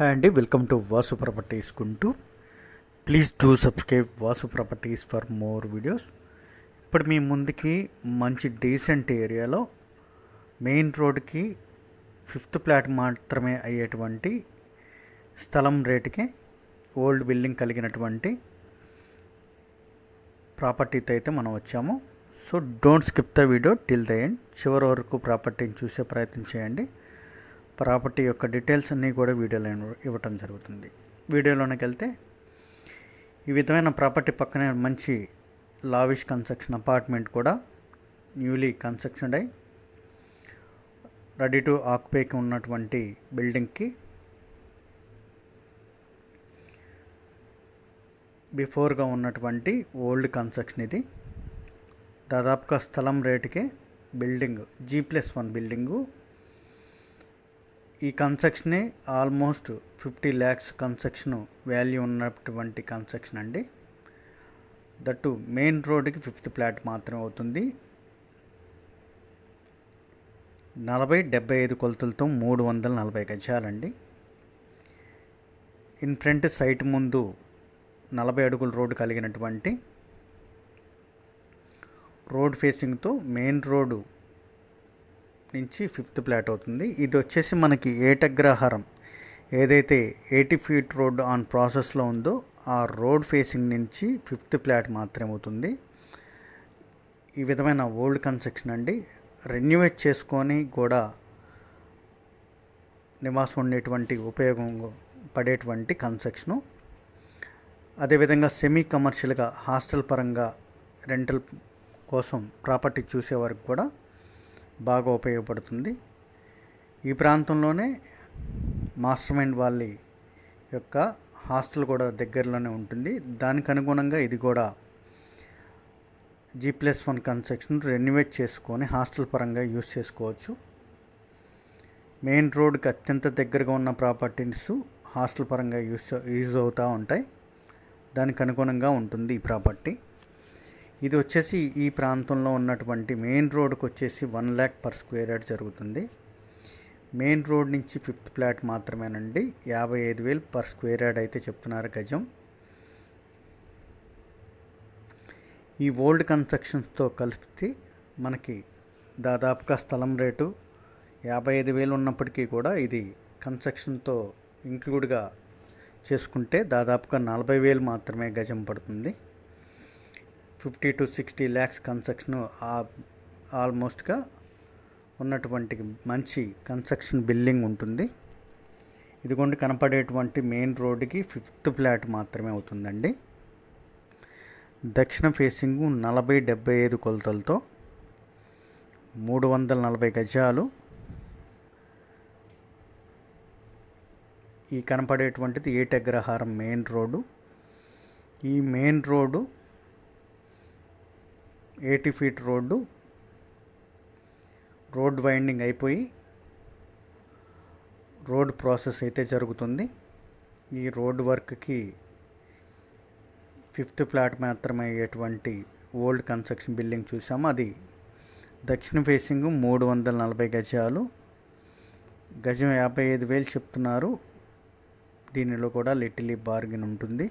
Hi అండి welcome to Vasu properties Guntur. Please do subscribe Vasu properties for more videos. ఇప్పుడు మీ ముందుకి మంచి డీసెంట్ ఏరియాలో మెయిన్ రోడ్కి ఫిఫ్త్ ప్లాట్ మాత్రమే అయ్యేటువంటి స్థలం రేటుకి ఓల్డ్ బిల్డింగ్ కలిగినటువంటి ప్రాపర్టీతో అయితే మనం వచ్చాము. So don't skip the video till the end. చివరి వరకు ప్రాపర్టీని చూసే ప్రయత్నం చేయండి. ప్రాపర్టీ యొక్క డీటెయిల్స్ అన్నీ కూడా వీడియోలో ఇవ్వటం జరుగుతుంది. వీడియోలోనికి వెళ్తే ఈ విధమైన ప్రాపర్టీ పక్కనే మంచి లావిష్ కన్స్ట్రక్షన్ అపార్ట్మెంట్ కూడా న్యూలీ కన్స్ట్రక్షన్ అయి రెడీ టు ఆక్యుపైకి ఉన్నటువంటి బిల్డింగ్కి బిఫోర్గా ఉన్నటువంటి ఓల్డ్ కన్స్ట్రక్షన్ ఇది. దాదాపుగా స్థలం రేటుకే building G plus one building ఈ కన్స్ట్రక్షనే almost fifty lakhs construction value ఉన్నటువంటి కన్స్ట్రక్షన్ అండి. దట్టు మెయిన్ రోడ్డుకి ఫిఫ్త్ ఫ్లాట్ మాత్రమే అవుతుంది. నలభై డెబ్బై ఐదు కొలతలతో మూడు వందల నలభై గజాలండి. ఇన్ ఫ్రంట్ సైట్ ముందు నలభై అడుగుల రోడ్డు కలిగినటువంటి రోడ్ ఫేసింగ్తో మెయిన్ రోడ్డు నుంచి ఫిఫ్త్ ప్లాట్ అవుతుంది. ఇది వచ్చేసి మనకి ఏటగ్రహారం. ఏదైతే ఎయిటీ ఫీట్ రోడ్ ఆన్ ప్రాసెస్లో ఉందో ఆ రోడ్ ఫేసింగ్ నుంచి ఫిఫ్త్ ప్లాట్ మాత్రమే అవుతుంది ఈ విధమైన ఓల్డ్ కన్స్ట్రక్షన్ అండి. రెన్యువేట్ చేసుకొని కూడా నివాసం ఉండేటువంటి ఉపయోగం పడేటువంటి కన్స్ట్రక్షను. అదేవిధంగా సెమీ కమర్షియల్గా హాస్టల్ పరంగా రెంటల్ కోసం ప్రాపర్టీ చూసే వరకు కూడా బాగా ఉపయోగపడుతుంది. ఈ ప్రాంతంలోనే మాస్టర్ మైండ్ వాళ్ళ యొక్క హాస్టల్ కూడా దగ్గరలోనే ఉంటుంది. దానికి అనుగుణంగా ఇది కూడా G plus one construction renovate చేసుకొని హాస్టల్ పరంగా యూజ్ చేసుకోవచ్చు. మెయిన్ రోడ్కి అత్యంత దగ్గరగా ఉన్న ప్రాపర్టీస్ హాస్టల్ పరంగా యూస్ యూజ్ అవుతూ ఉంటాయి. దానికి అనుగుణంగా ఉంటుంది ఈ ప్రాపర్టీ. ఇది వచ్చేసి ఈ ప్రాంతంలో ఉన్నటువంటి మెయిన్ రోడ్కి వచ్చేసి one lakh per square yard జరుగుతుంది. మెయిన్ రోడ్ నుంచి ఫిఫ్త్ ఫ్లాట్ మాత్రమేనండి. యాభై ఐదు వేలు పర్ స్క్వేర్ యార్డ్ అయితే చెప్తున్నారు గజం. ఈ ఓల్డ్ కన్స్ట్రక్షన్స్తో కలిపి మనకి దాదాపుగా స్థలం రేటు యాభై ఐదు వేలు ఉన్నప్పటికీ కూడా ఇది కన్స్ట్రక్షన్తో ఇంక్లూడ్గా చేసుకుంటే దాదాపుగా నలభై వేలు మాత్రమే గజం పడుతుంది. Fifty to sixty lakhs construction ఆల్మోస్ట్గా ఉన్నటువంటి మంచి కన్స్ట్రక్షన్ బిల్డింగ్ ఉంటుంది. ఇదిగోండి కనపడేటువంటి మెయిన్ రోడ్డుకి ఫిఫ్త్ ఫ్లాట్ మాత్రమే అవుతుందండి. దక్షిణ ఫేసింగ్ నలభై డెబ్బై ఐదు కొలతలతో మూడు వందల నలభై గజాలు. ఈ కనపడేటువంటిది ఏటగ్రహారం మెయిన్ రోడ్డు. ఈ main road eighty feet road. Road widening అయిపోయి రోడ్ ప్రాసెస్ అయితే జరుగుతుంది. ఈ రోడ్ వర్క్కి ఫిఫ్త్ ఫ్లాట్ మాత్రమే అయ్యేటువంటి ఓల్డ్ కన్స్ట్రక్షన్ బిల్డింగ్ చూసాము. అది దక్షిణ ఫేసింగ్ మూడు వందల నలభై గజాలు. గజం యాభై ఐదు వేలు చెప్తున్నారు. దీనిలో కూడా లిటిలీ బార్గెన్ ఉంటుంది.